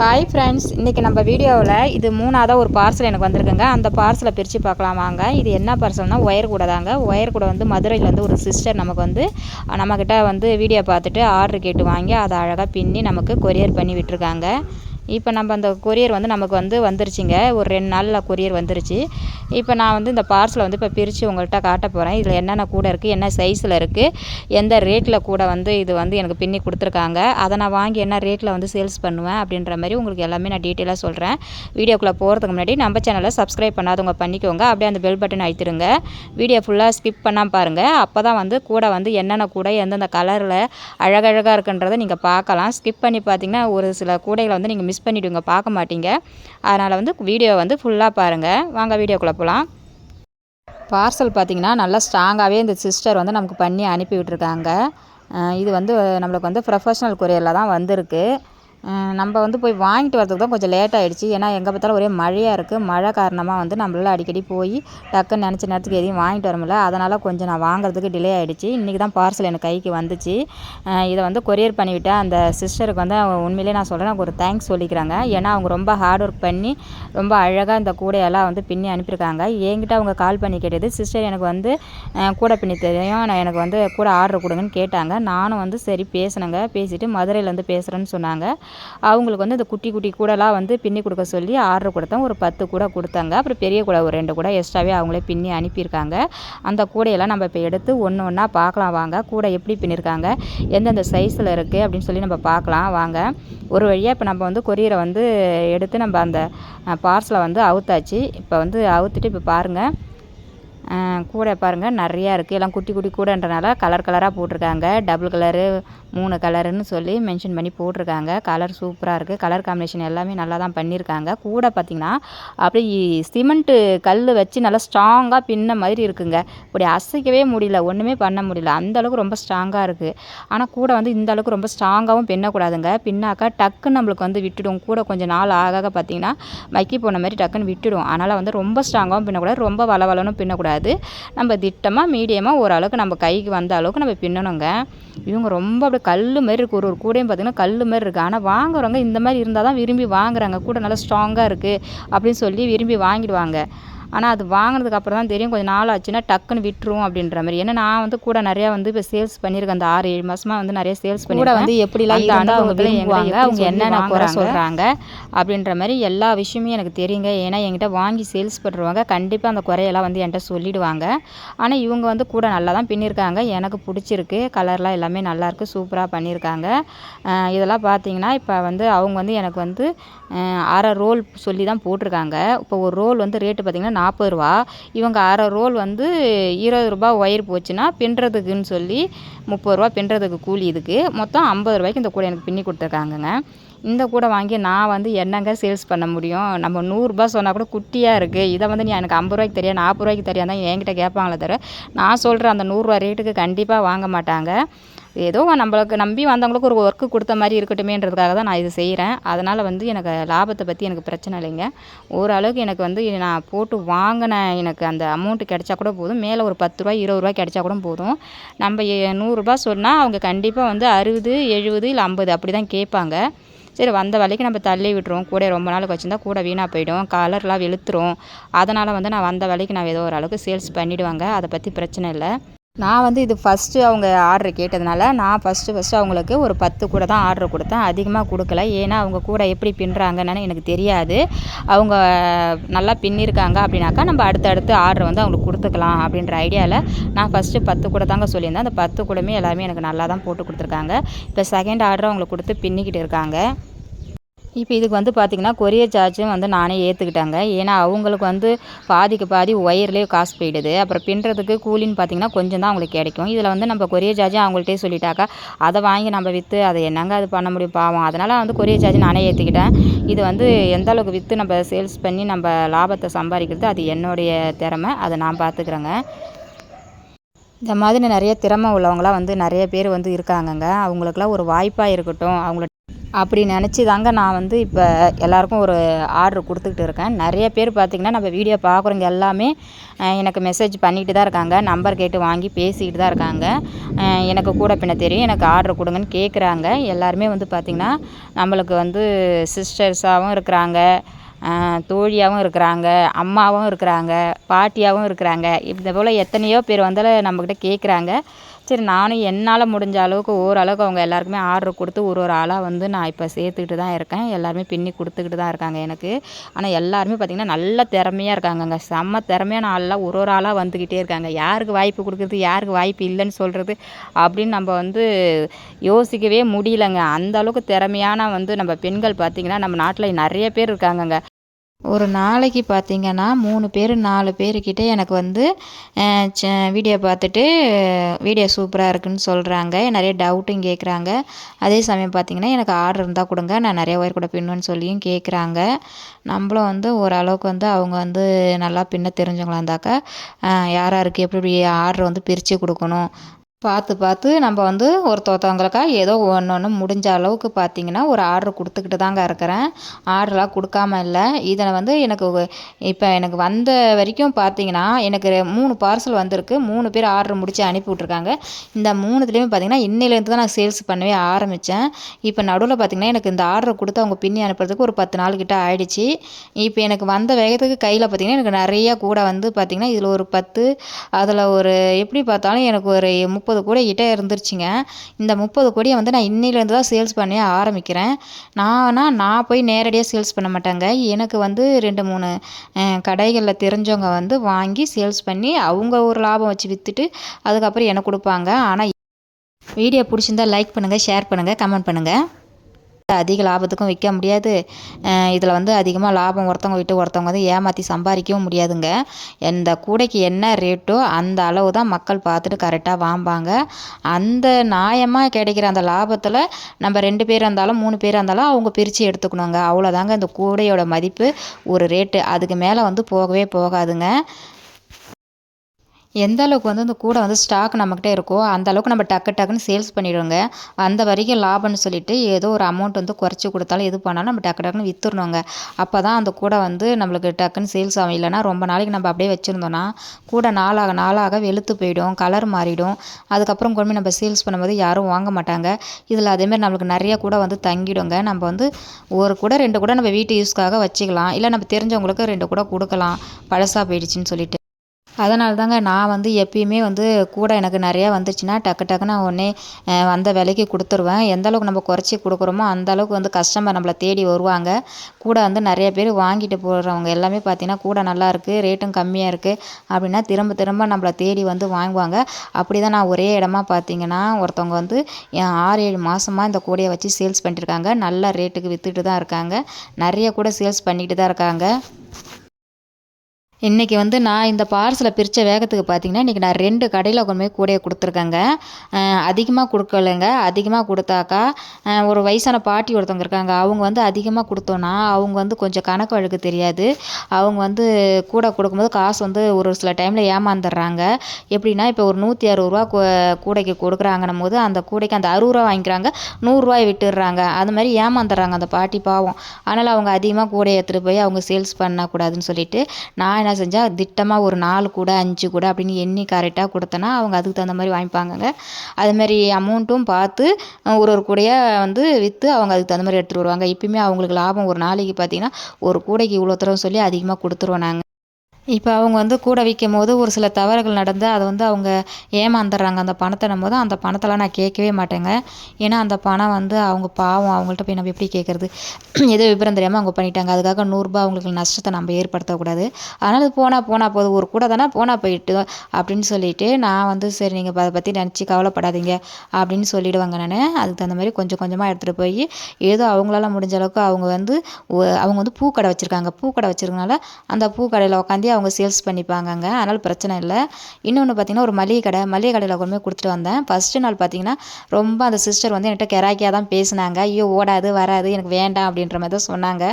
Hi friends இன்றைக்கி நம்ம வீடியோவில் இது மூணாவதாக ஒரு பார்சல் எனக்கு வந்திருக்குங்க. அந்த பார்சலை பிரித்து பார்க்கலாம் வாங்க. இது என்ன பார்சல்னால் ஒயர் கூட தாங்க. ஒயர் கூட வந்து மதுரையில் வந்து ஒரு சிஸ்டர் நமக்கு வந்து நம்மக்கிட்ட வந்து வீடியோ பார்த்துட்டு ஆர்டர் கேட்டு வாங்கி அதை அழகாக பின்னி நமக்கு கொரியர் பண்ணி விட்டுருக்காங்க. இப்போ நம்ம அந்த கொரியர் வந்து நமக்கு வந்து வந்துருச்சுங்க. ஒரு ரெண்டு நாளில் கொரியர் வந்துருச்சு. இப்போ நான் வந்து இந்த பார்சலை வந்து இப்போ பிரித்து உங்கள்கிட்ட காட்ட போகிறேன் இதில் என்னென்ன கூட இருக்குது என்ன சைஸில் இருக்குது எந்த ரேட்டில் கூட வந்து இது வந்து எனக்கு பின்னி கொடுத்துருக்காங்க. அதை நான் வாங்கி என்ன ரேட்டில் வந்து சேல்ஸ் பண்ணுவேன் அப்படின்ற மாதிரி உங்களுக்கு எல்லாமே நான் டீட்டெயிலாக சொல்கிறேன் வீடியோக்குள்ளே போகிறதுக்கு முன்னாடி நம்ம சேனலை சப்ஸ்கிரைப் பண்ணாதவங்க பண்ணிக்கோங்க. அப்படியே அந்த பெல் பட்டன் அழுத்திடுங்க. வீடியோ ஃபுல்லாக ஸ்கிப் பண்ணாமல் பாருங்கள் அப்போ தான் வந்து கூட வந்து என்னென்ன கூட எந்தெந்த கலரில் அழகழகாக இருக்குன்றதை நீங்கள் பார்க்கலாம். ஸ்கிப் பண்ணி பார்த்தீங்கன்னா ஒரு சில கூடைகளை வந்து நீங்கள் மிஸ் பண்ணிவிடுங்க பார்க்க மாட்டீங்க. அதனால் வந்து வீடியோ வந்து ஃபுல்லாக பாருங்கள் வாங்க வீடியோக்குள்ளே போகலாம் பார்சல் பார்த்திங்கன்னா நல்லா ஸ்ட்ராங்காகவே இந்த சிஸ்டர் வந்து நமக்கு பண்ணி அனுப்பி விட்டுருக்காங்க. இது வந்து நம்மளுக்கு வந்து ப்ரொஃபஷ்னல் கொரியரில் தான் வந்திருக்கு. நம்ம வந்து போய் வாங்கிட்டு வரதுக்கு தான் கொஞ்சம் லேட் ஆகிடுச்சு ஏன்னா எங்கே பார்த்தாலும் ஒரே மழையாக இருக்குது மழை காரணமாக வந்து நம்மளால அடிக்கடி போய் டக்குன்னு நினச்ச நேரத்துக்கு எதையும் வாங்கிட்டு வர முடியல. அதனால் கொஞ்சம் நான் வாங்குறதுக்கு டிலே ஆகிடுச்சி இன்றைக்கி தான் பார்சல் எனக்கு கைக்கு வந்துச்சு. இதை வந்து கொரியர் பண்ணிவிட்டேன் அந்த சிஸ்டருக்கு வந்து அவங்க உண்மையிலே நான் சொல்கிறேன் எனக்கு ஒரு தேங்க்ஸ் சொல்லிக்கிறாங்க. ஏன்னா அவங்க ரொம்ப ஹார்ட் ஒர்க் பண்ணி ரொம்ப அழகாக இந்த கூடையெல்லாம் வந்து பின்னி அனுப்பியிருக்காங்க. என்கிட்ட அவங்க கால் பண்ணி கேட்டது சிஸ்டர் எனக்கு வந்து கூடை பின்னி தெரியும். நான் எனக்கு வந்து கூட ஆர்டர் கொடுங்கன்னு கேட்டாங்க. நானும் வந்து சரி பேசினேங்க. பேசிவிட்டு மதுரையிலேருந்து பேசுகிறேன்னு சொன்னாங்க. அவங்களுக்கு வந்து இந்த குட்டி குட்டி கூடலாம் வந்து பின்னி கொடுக்க சொல்லி ஆர்டர் கொடுத்தேன். ஒரு பத்து கூட கொடுத்தாங்க. அப்புறம் பெரிய கூட ஒரு ரெண்டு கூட எக்ஸ்ட்ராவே அவங்களே பின்னி அனுப்பியிருக்காங்க. அந்த கூடையெல்லாம் நம்ம இப்போ எடுத்து ஒன்று ஒன்றா பார்க்கலாம் வாங்க. கூடை எப்படி பின்னிருக்காங்க எந்தெந்த சைஸில் இருக்குது அப்படின்னு சொல்லி நம்ம பார்க்கலாம் வாங்க. ஒரு வழியாக இப்போ நம்ம வந்து கொரியரை வந்து எடுத்து நம்ம அந்த பார்சலை வந்து அவுத்தாச்சு. இப்போ வந்து அவுத்துட்டு இப்போ பாருங்கள் கூடை பாருங்கள் நிறையா இருக்குது எல்லாம் குட்டி குட்டி கூடைன்றனால கலர் கலராக போட்டிருக்காங்க. டபுள் கலரு மூணு கலருன்னு சொல்லி மென்ஷன் பண்ணி போட்டிருக்காங்க. கலர் சூப்பராக இருக்குது கலர் காம்பினேஷன் எல்லாமே நல்லா தான் பண்ணியிருக்காங்க. கூட பார்த்திங்கன்னா அப்படியே சிமெண்ட்டு கல் வச்சு நல்லா ஸ்ட்ராங்காக பின்ன மாதிரி இருக்குங்க. இப்படி அசைக்கவே முடியல. ஒன்றுமே பண்ண முடியல. அந்த அளவுக்கு ரொம்ப ஸ்ட்ராங்காக இருக்குது ஆனால் கூட வந்து இந்த அளவுக்கு ரொம்ப ஸ்ட்ராங்காகவும் பின்னக்கூடாதுங்க. பின்னாக்கா டக்குன்னு நம்மளுக்கு வந்து விட்டுடும். கூட கொஞ்சம் நாள் ஆக ஆக பார்த்திங்கன்னா மக்கி போன மாதிரி டக்குன்னு விட்டுடும். அதனால் வந்து ரொம்ப ஸ்ட்ராங்காகவும் பின்னக்கூடாது. ரொம்ப வளவலனும் பின்னக்கூடாது. நம்ம திட்டமாக மீடியமாக ஓரளவுக்கு நம்ம கைக்கு வந்த அளவுக்கு நம்ம பின்னணுங்க. இவங்க ரொம்ப அப்படியே கல் மாதிரி இருக்குது ஒரு ஒரு கூடையும் பார்த்திங்கன்னா கல் மாதிரி இருக்குது ஆனால் வாங்குறவங்க இந்த மாதிரி இருந்தால் தான் விரும்பி வாங்குறாங்க. கூட நல்லா ஸ்ட்ராங்காக இருக்குது அப்படின்னு சொல்லி விரும்பி வாங்கிடுவாங்க. ஆனால் அது வாங்கினதுக்கு அப்புறம் தான் தெரியும் கொஞ்சம் நாள் ஆச்சுன்னா டக்குன்னு விட்டுரும் அப்படின்ற மாதிரி. ஏன்னா நான் வந்து கூட நிறையா வந்து இப்போ சேல்ஸ் பண்ணியிருக்கேன். அந்த ஆறு ஏழு மாதமாக வந்து நிறைய சேல்ஸ் பண்ணி வந்து எப்படிலாம் இருந்தால் அவங்க அனுபவங்களை என்கிட்ட அவங்க என்னென்ன குறை. சொல்கிறாங்க அப்படின்ற மாதிரி எல்லா விஷயமும் எனக்கு தெரியுங்க. ஏன்னா என்கிட்ட வாங்கி சேல்ஸ் பண்ணுறவங்க கண்டிப்பாக அந்த குறையெல்லாம் வந்து என்கிட்ட சொல்லிடுவாங்க. ஆனால் இவங்க வந்து கூட நல்லா தான் பின்னிருக்காங்க. எனக்கு பிடிச்சிருக்கு. கலர்லாம் எல்லாமே நல்லாயிருக்கு சூப்பராக பண்ணியிருக்காங்க இதெல்லாம் பார்த்தீங்கன்னா இப்போ வந்து அவங்க வந்து எனக்கு வந்து அரை ரோல் சொல்லி தான் போட்டிருக்காங்க. இப்போ ஒரு ரோல் வந்து ரேட்டு பார்த்திங்கன்னா நாற்பது ரூபா. இவங்க அரை ரோல் வந்து இருபது ரூபா ஒயர் போச்சுன்னா பின்னுறதுக்குன்னு சொல்லி முப்பது ரூபா பின்னுறதுக்கு கூலி இதுக்கு. மொத்தம் ஐம்பது ரூபாய்க்கு இந்த கூட எனக்கு பின்னி கொடுத்துருக்காங்கங்க. இந்த கூடை வாங்கி நான் வந்து என்னங்க சேல்ஸ் பண்ண முடியும்? நம்ம நூறுரூபா சொன்னால் கூட குட்டியாக இருக்குது இதை வந்து நீ எனக்கு ஐம்பது ரூபாய்க்கு தெரியாது நாற்பது ரூபாய்க்கு தெரியா தான் என்கிட்ட கேட்பாங்களே தவிர நான் சொல்கிற அந்த நூறுரூவா ரேட்டுக்கு கண்டிப்பாக வாங்க மாட்டாங்க. ஏதோ நம்மளுக்கு நம்பி வந்தவங்களுக்கு ஒரு ஒர்க்கு கொடுத்த மாதிரி இருக்கட்டுமேன்றதுக்காக தான் நான் இது செய்கிறேன் அதனால் வந்து எனக்கு லாபத்தை பற்றி எனக்கு பிரச்சனை இல்லைங்க. ஓரளவுக்கு எனக்கு வந்து நான் போட்டு வாங்கின எனக்கு அந்த அமௌண்ட்டு கிடச்சா கூட போதும். மேலே ஒரு பத்து ரூபா இருபது ரூபா கிடைச்சா கூட போதும். நம்ம எ- நூறுரூபா சொன்னால் அவங்க கண்டிப்பாக வந்து அறுபது எழுபது இல்லை ஐம்பது அப்படி தான் கேட்பாங்க. சரி வந்த வேலைக்கு நம்ம தள்ளி விட்டுருவோம். கூட ரொம்ப நாளுக்கு வச்சுருந்தா கூட வீணாக போயிடும். கலர்லாம் வெளுத்துரும். அதனால் வந்து நான் வந்த வேலைக்கு நான் ஏதோ ஓரளவுக்கு சேல்ஸ் பண்ணிவிடுவாங்க அதை பற்றி பிரச்சனை இல்லை. நான் வந்து இது ஃபஸ்ட்டு அவங்க ஆர்டர் கேட்டதுனால நான் ஃபஸ்ட்டு ஃபஸ்ட்டு அவங்களுக்கு ஒரு பத்து கூட தான் ஆர்டர் கொடுத்தேன். அதிகமாக கொடுக்கல. ஏன்னா அவங்க கூட எப்படி பின்னுறாங்கன்னு எனக்கு தெரியாது. அவங்க நல்லா பின்னிருக்காங்க அப்படின்னாக்கா நம்ம அடுத்தடுத்து ஆர்டர் வந்து அவங்களுக்கு கொடுத்துக்கலாம் அப்படின்ற ஐடியாவில் நான் ஃபஸ்ட்டு பத்து கூட தாங்க சொல்லியிருந்தேன். அந்த பத்து கூடமே எல்லாமே எனக்கு நல்லா தான் போட்டு கொடுத்துருக்காங்க. இப்போ செகண்ட் ஆர்டர் அவங்களுக்கு கொடுத்து பின்னிக்கிட்டு இருக்காங்க. இப்போ இதுக்கு வந்து பார்த்திங்கன்னா கொரியர் சார்ஜும் வந்து நானே ஏற்றுக்கிட்டாங்க ஏன்னா அவங்களுக்கு வந்து பாதிக்கு பாதி ஒயர்லேயே காசு போயிடுது. அப்புறம் பின்னுறதுக்கு கூலின்னு பார்த்திங்கன்னா கொஞ்சம் தான் அவங்களுக்கு கிடைக்கும். இதில் வந்து நம்ம கொரியர் சார்ஜும் அவங்கள்ட்டே சொல்லிட்டாக்கா அதை வாங்கி நம்ம விற்று அதை என்னங்க அது பண்ண முடியும் பாவம். அதனால் வந்து கொரியர் சார்ஜ் நானே ஏற்றுக்கிட்டேன் இது வந்து எந்த அளவுக்கு விற்று நம்ம சேல்ஸ் பண்ணி நம்ம லாபத்தை சம்பாதிக்கிறது அது என்னுடைய திறமை. அதை நான் பார்த்துக்குறேங்க இந்த மாதிரி நிறைய திறமை உள்ளவங்களாம் வந்து நிறைய பேர் வந்து இருக்காங்கங்க. அவங்களுக்குலாம் ஒரு வாய்ப்பாக இருக்கட்டும். அவங்கள அப்படி நினச்சி தாங்க நான் வந்து இப்போ எல்லாருக்கும் ஒரு ஆர்டர் கொடுத்துக்கிட்டு இருக்கேன். நிறைய பேர் பார்த்திங்கன்னா நம்ம வீடியோ பார்க்குறவங்க எல்லாமே எனக்கு மெசேஜ் பண்ணிட்டு தான் இருக்காங்க. நம்பர் கேட்டு வாங்கி பேசிக்கிட்டு தான் இருக்காங்க. எனக்கு கூட பின்ன தெரியும். எனக்கு ஆர்டர் கொடுங்கன்னு கேட்குறாங்க எல்லாருமே வந்து பார்த்திங்கன்னா நம்மளுக்கு வந்து சிஸ்டர்ஸாகவும் இருக்கிறாங்க. தோழியாகவும் இருக்கிறாங்க அம்மாவும் இருக்கிறாங்க பாட்டியாகவும் இருக்கிறாங்க. இந்த போல் எத்தனையோ பேர் வந்து நம்மக்கிட்ட கேட்குறாங்க. சரி நானும் என்னால் முடிஞ்ச அளவுக்கு ஓரளவுக்கு அவங்க எல்லாருக்குமே ஆர்டர் கொடுத்து ஒரு ஒரு ஆளாக வந்து நான் இப்போ சேர்த்துக்கிட்டு தான் இருக்கேன். எல்லாருமே பின்னி கொடுத்துக்கிட்டு தான் இருக்காங்க எனக்கு. ஆனால் எல்லாருமே பார்த்திங்கன்னா நல்ல திறமையாக இருக்காங்கங்க. செம்ம திறமையான ஆளெலாம் ஒரு ஒரு ஆளாக வந்துக்கிட்டே இருக்காங்க. யாருக்கு வாய்ப்பு கொடுக்குறது யாருக்கு வாய்ப்பு இல்லைன்னு சொல்கிறது அப்படின்னு நம்ம வந்து யோசிக்கவே முடியலங்க. அந்த அளவுக்கு திறமையான வந்து நம்ம பெண்கள் பார்த்திங்கன்னா நம்ம நாட்டில் நிறைய பேர் இருக்காங்கங்க. ஒரு நாளைக்கு பார்த்திங்கன்னா மூணு பேர் நாலு பேர்கிட்ட எனக்கு வந்து வீடியோ பார்த்துட்டு வீடியோ சூப்பராக இருக்குன்னு சொல்கிறாங்க நிறைய டவுட்டும் கேட்குறாங்க அதே சமயம் பார்த்திங்கன்னா எனக்கு ஆர்டர் இருந்தால் கொடுங்க. நான் நிறைய ஒயர் கூட பின்னுன்னு சொல்லியும் கேட்குறாங்க நம்மளும் வந்து ஓரளவுக்கு வந்து அவங்க வந்து நல்லா பின்ன தெரிஞ்சவங்களா இருந்தாக்கா யார் யாருக்கு எப்படி ஆர்டர் வந்து பிரித்து கொடுக்கணும்? பார்த்து பார்த்து நம்ம வந்து ஒருத்த ஏதோ ஒன்று ஒன்று முடிஞ்ச அளவுக்கு பார்த்திங்கன்னா ஒரு ஆர்டர் கொடுத்துக்கிட்டு தாங்க இருக்கிறேன். ஆர்டர்லாம் கொடுக்காம இல்லை. இதில் வந்து எனக்கு இப்போ எனக்கு வந்த வரைக்கும் பார்த்திங்கன்னா எனக்கு மூணு பார்சல் வந்திருக்கு. மூணு பேர் ஆர்டர் முடித்து அனுப்பி விட்ருக்காங்க இந்த மூணுத்துலேயுமே பார்த்திங்கன்னா இன்னிலேருந்து தான் நான் சேல்ஸ் பண்ணவே ஆரம்பித்தேன். இப்போ நடுவில் பார்த்திங்கன்னா எனக்கு இந்த ஆர்டர் கொடுத்து அவங்க பின்னி அனுப்புறதுக்கு ஒரு பத்து நாள் கிட்ட ஆயிடுச்சு. இப்போ எனக்கு வந்த வேகத்துக்கு கையில் பார்த்திங்கன்னா எனக்கு நிறையா கூட வந்து பார்த்திங்கன்னா இதில் ஒரு பத்து அதில் ஒரு எப்படி பார்த்தாலும் எனக்கு ஒரு முப்பது முப்பது கோடி கிட்டே இருந்துருச்சுங்க. இந்த முப்பது கோடியை வந்து நான் இன்னிலேருந்து தான் சேல்ஸ் பண்ண ஆரம்பிக்கிறேன். நானா நான் போய் நேரடியாக சேல்ஸ் பண்ண மாட்டேங்க. எனக்கு வந்து ரெண்டு மூணு கடைகளில் தெரிஞ்சவங்க வந்து வாங்கி சேல்ஸ் பண்ணி அவங்க ஒரு லாபம் வச்சு விற்றுட்டு அதுக்கப்புறம் எனக்கு கொடுப்பாங்க. ஆனால் வீடியோ பிடிச்சிருந்தா லைக் பண்ணுங்கள் ஷேர் பண்ணுங்கள் கமெண்ட் பண்ணுங்கள் அதிக லாபத்துக்கும் விற்க முடியாது. இதில் வந்து அதிகமாக லாபம் ஒருத்தவங்க விட்டு ஒருத்தவங்க வந்து ஏமாற்றி சம்பாதிக்கவும் முடியாதுங்க. இந்த கூடைக்கு என்ன ரேட்டோ அந்த அளவு தான் மக்கள் பார்த்துட்டு கரெக்டாக வாம்பாங்க. அந்த நியாயமாக கிடைக்கிற அந்த லாபத்தில் நம்ம ரெண்டு பேர் இருந்தாலும் மூணு பேர் இருந்தாலும் அவங்க பிரித்து எடுத்துக்கணுங்க. அவ்வளோதாங்க இந்த கூடையோட மதிப்பு ஒரு ரேட்டு. அதுக்கு மேலே வந்து போகவே போகாதுங்க. எந்த அளவுக்கு வந்து இந்த கூடை வந்து ஸ்டாக் நம்மக்கிட்ட இருக்கோ அந்த அளவுக்கு நம்ம டக்கு டக்குன்னு சேல்ஸ் பண்ணிடுவோங்க. அந்த வரைக்கும் லாபம்னு சொல்லிட்டு ஏதோ ஒரு அமௌண்ட் வந்து குறைச்சி கொடுத்தாலும் எது பண்ணாலும் நம்ம டக்கு டக்குன்னு விற்றுடணுங்க அப்போ தான் அந்த கூடை வந்து நம்மளுக்கு டக்குன்னு சேல்ஸ் ஆகும். இல்லைனா ரொம்ப நாளைக்கு நம்ம அப்படியே வச்சுருந்தோன்னா கூடை நாளாக நாளாக வெளுத்து போயிடும் கலர் மாறிடும். அதுக்கப்புறம் கொண்டு நம்ம சேல்ஸ் பண்ணும்போது யாரும் வாங்க மாட்டாங்க. இதில் அதேமாதிரி நம்மளுக்கு நிறைய கூட வந்து தங்கிடுங்க. நம்ம வந்து ஒரு கூட ரெண்டு கூட நம்ம வீட்டு யூஸ்க்காக வச்சுக்கலாம். இல்லை நம்ம தெரிஞ்சவங்களுக்கு ரெண்டு கூட கொடுக்கலாம். பழசாக போயிடுச்சின்னு சொல்லிட்டு. அதனால தாங்க நான் வந்து எப்பயுமே வந்து கூட எனக்கு நிறையா வந்துச்சுன்னா டக்கு டக்குன்னு உடனே வந்த விலைக்கு கொடுத்துருவேன். எந்த அளவுக்கு நம்ம குறைச்சி கொடுக்குறோமோ அந்த அளவுக்கு வந்து கஸ்டமர் நம்மளை தேடி வருவாங்க. கூட வந்து நிறைய பேர் வாங்கிட்டு போகிறவங்க எல்லாமே பார்த்தீங்கன்னா கூட நல்லா இருக்குது ரேட்டும் கம்மியாக இருக்குது அப்படின்னா திரும்ப திரும்ப நம்மளை தேடி வந்து வாங்குவாங்க. அப்படி தான் நான் ஒரே இடமா பார்த்தீங்கன்னா ஒருத்தவங்க வந்து ஆறு ஏழு மாதமாக இந்த கூடையை வச்சு சேல்ஸ் பண்ணிட்டுருக்காங்க நல்ல ரேட்டுக்கு விற்றுட்டு தான் இருக்காங்க. நிறைய கூட சேல்ஸ் பண்ணிட்டு தான் இருக்காங்க. இன்றைக்கி வந்து நான் இந்த பார்சலை பிரித்த வேகத்துக்கு பார்த்தீங்கன்னா இன்றைக்கி நான் ரெண்டு கடையில் கொண்டு போய் கூடையை கொடுத்துருக்கேங்க. அதிகமாக கொடுக்கலைங்க. அதிகமாக கொடுத்தாக்கா ஒரு வயசான பாட்டி ஒருத்தவங்க இருக்காங்க. அவங்க வந்து அதிகமாக கொடுத்தோன்னா அவங்க வந்து கொஞ்சம் கணக்கு வழக்கு தெரியாது. அவங்க வந்து கூட கொடுக்கும்போது காசு வந்து ஒரு சில டைமில் ஏமாந்துடுறாங்க. எப்படின்னா இப்போ ஒரு நூற்றி அறுபது ரூபா கூடைக்கு கொடுக்குறாங்கன்னும் போது அந்த கூடைக்கு அந்த அறுபது ரூபா வாங்கிக்கிறாங்க. நூறுரூவாய் விட்டுடுறாங்க. அது மாதிரி ஏமாந்துடுறாங்க அந்த பாட்டி பாவம். அதனால் அவங்க அதிகமாக கூடையை எடுத்துகிட்டு போய் அவங்க சேல்ஸ் பண்ணக்கூடாதுன்னு சொல்லிட்டு நான் என்ன செஞ்சால் திட்டமாக ஒரு நாலு கூட அஞ்சு கூட அப்படின்னு எண்ணி கரெக்டாக கொடுத்தனா அவங்க அதுக்கு தகுந்த மாதிரி வாங்கிப்பாங்கங்க. அதுமாரி அமௌண்ட்டும் பார்த்து ஒரு ஒரு கூடையாக வந்து விற்று அவங்க அதுக்கு தகுந்த மாதிரி எடுத்துகிட்டு வருவாங்க. இப்பயுமே அவங்களுக்கு லாபம் ஒரு நாளைக்கு பார்த்திங்கன்னா ஒரு கூடைக்கு இவ்வளோ தூரம் சொல்லி அதிகமாக கொடுத்துருவோம் நாங்கள் இப்போ அவங்க வந்து கூட விற்கும் போது ஒரு சில தவறுகள் நடந்து அதை வந்து அவங்க ஏமாந்துடுறாங்க. அந்த பணத்தை போது அந்த பணத்தெல்லாம் நான் கேட்கவே மாட்டேங்க. ஏன்னா அந்த பணம் வந்து அவங்க பாவம். அவங்கள்ட்ட போய் நம்ம எப்படி கேட்குறது? ஏதோ விபரம் தெரியாமல் அவங்க பண்ணிட்டாங்க. அதுக்காக நூறுரூபா அவங்களுக்கு நஷ்டத்தை நம்ம ஏற்படுத்தக்கூடாது. அதனால் போனால் போனால் போதும். ஒரு கூட தானே போனால் போயிட்டு அப்படின்னு சொல்லிட்டு நான் வந்து சரி நீங்கள் அதை பற்றி நினச்சி கவலைப்படாதீங்க அப்படின்னு சொல்லிவிடுவாங்க நான். அதுக்கு தகுந்த மாதிரி கொஞ்சம் கொஞ்சமாக எடுத்துகிட்டு போய் ஏதோ அவங்களால முடிஞ்ச அளவுக்கு அவங்க வந்து அவங்க வந்து பூக்கடை வச்சுருக்காங்க. பூக்கடை வச்சுருக்கனால அந்த பூக்கடையில் உட்காந்து அவங்க சேல்ஸ் பண்ணிப்பாங்கங்க. அதனால் பிரச்சனை இல்லை. இன்னொன்று பார்த்தீங்கன்னா ஒரு மளிகை கடை. மளிகை கடையில் கொண்டு போய் கொடுத்துட்டு வந்தேன். ஃபஸ்ட்டு நாள் பார்த்தீங்கன்னா ரொம்ப அந்த சிஸ்டர் வந்து என்கிட்ட கெராக்கியாக தான் பேசினாங்க. ஐயோ ஓடாது வராது எனக்கு வேண்டாம் அப்படின்ற மாதிரி தான் சொன்னாங்க.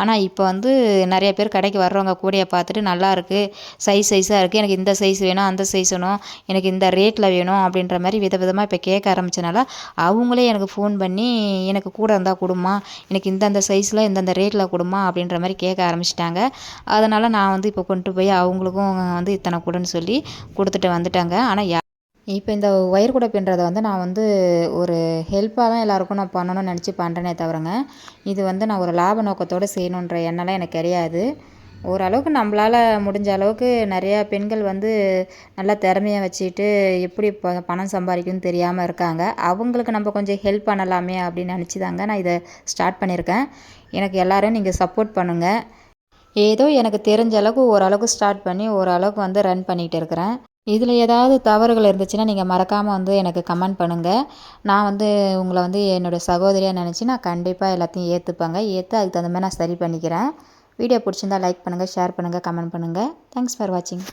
ஆனால் இப்போ வந்து நிறைய பேர் கடைக்கு வர்றவங்க கூடையை பார்த்துட்டு நல்லா இருக்குது சைஸ் சைஸாக இருக்குது எனக்கு இந்த சைஸ் வேணும் அந்த சைஸ் வேணும். எனக்கு இந்த ரேட்டில் வேணும் அப்படின்ற மாதிரி வித விதமாக இப்போ கேட்க ஆரம்பிச்சனால அவங்களே எனக்கு ஃபோன் பண்ணி எனக்கு கூட இருந்தால் கொடுமா எனக்கு இந்தந்த சைஸில் இந்தந்த ரேட்டில் கொடுமா அப்படின்ற மாதிரி கேட்க ஆரம்பிச்சிட்டாங்க. அதனால் நான் வந்து இப்போ கொண்டு போய் அவங்களுக்கும் வந்து இத்தனை கொடுன்னு சொல்லி கொடுத்துட்டு வந்துட்டாங்க. ஆனால் யா இப்போ இந்த ஒயர் கூட பின்னுறதை வந்து நான் வந்து ஒரு ஹெல்ப்பாக தான் எல்லாருக்கும் நான் பண்ணணும்னு நினச்சி பண்ணுறேனே தவிரங்க. இது வந்து நான் ஒரு லாப நோக்கத்தோடு செய்யணுன்ற எண்ணம்லாம் எனக்கு கிடையாது. ஓரளவுக்கு நம்மளால் முடிஞ்ச அளவுக்கு நிறையா பெண்கள் வந்து நல்லா திறமைய வச்சுட்டு எப்படி ப பணம் சம்பாதிக்கணும்னு தெரியாமல் இருக்காங்க. அவங்களுக்கு நம்ம கொஞ்சம் ஹெல்ப் பண்ணலாமே அப்படின்னு நினச்சி தாங்க நான் இதை ஸ்டார்ட் பண்ணியிருக்கேன். எனக்கு எல்லோரும் நீங்கள் சப்போர்ட் பண்ணுங்கள் ஏதோ எனக்கு தெரிஞ்ச அளவுக்கு ஓரளவுக்கு ஸ்டார்ட் பண்ணி ஓரளவுக்கு வந்து ரன் பண்ணிகிட்டு இருக்கிறேன். இதில் ஏதாவது தவறுகள் இருந்துச்சுன்னா நீங்கள் மறக்காமல் வந்து எனக்கு கமெண்ட் பண்ணுங்கள் நான் வந்து உங்களை வந்து என்னோடய சகோதரியாக நினச்சி நான் கண்டிப்பாக எல்லாத்தையும் ஏற்றுப்பேங்க ஏற்று அதுக்கு தகுந்த மாதிரி நான் சரி பண்ணிக்கிறேன். வீடியோ பிடிச்சிருந்தா லைக் பண்ணுங்கள் ஷேர் பண்ணுங்கள் கமெண்ட் பண்ணுங்கள் தேங்க்ஸ் ஃபார் வாட்சிங்